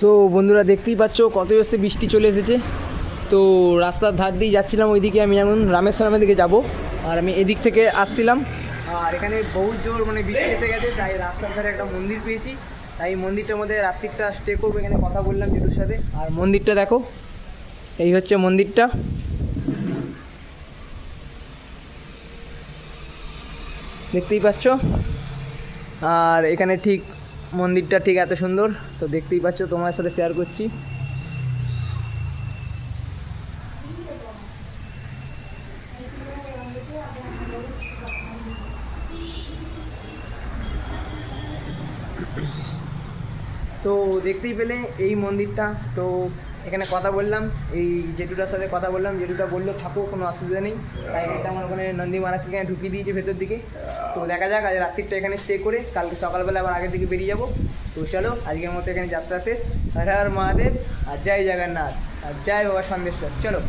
So বন্ধুরা দেখতেই পাচ্ছ, কত জোরসে বৃষ্টি চলে এসেছে। তো, রাস্তার ধার দিয়ে যাচ্ছিলাম, ওইদিকে আমি এখন রামেশ্বরমের দিকে যাব। আর আমি এদিক থেকে আসছিলাম। আর এখানে বহু জোর মানে বৃষ্টি এসে গেছে, তাই রাস্তার ধারে একটা মন্দির পেয়েছি। তাই মন্দিরটার মধ্যে রাত্রিটা স্টে করব, এখানে কথা বললাম জেঠুর সাথে। আর মন্দিরটা দেখো, এই হচ্ছে মন্দিরটা। দেখতেই পাচ্ছ? আর এখানে ঠিক মন্দিরটা ঠিক এত সুন্দর, তো দেখতেই পাচ্ছ, তোমার সাথে শেয়ার করছি। তো দেখতেই পেলে এই মন্দিরটা, তো এখানে কথা বললাম, এই জেঠুটার সাথে কথা বললাম, জেঠুটা বলল, থাকো, কোনো অসুবিধা নেই। তাই এটা আমার ওখানে নন্দী মহারাজকে এখানে ঢুকিয়ে দিয়েছে ভেতর দিকে। তো দেখা যাক, আজ রাত্রিটা এখানে স্টে করে কালকে সকালবেলা আবার আগের দিকে বেরিয়ে যাব। তো চলো, আজকের মতো এখানে যাত্রা শেষ। হর হর মহাদেব, আর জয় জগন্নাথ, আর জয় বাবা সন্দেশ্বর। চলো।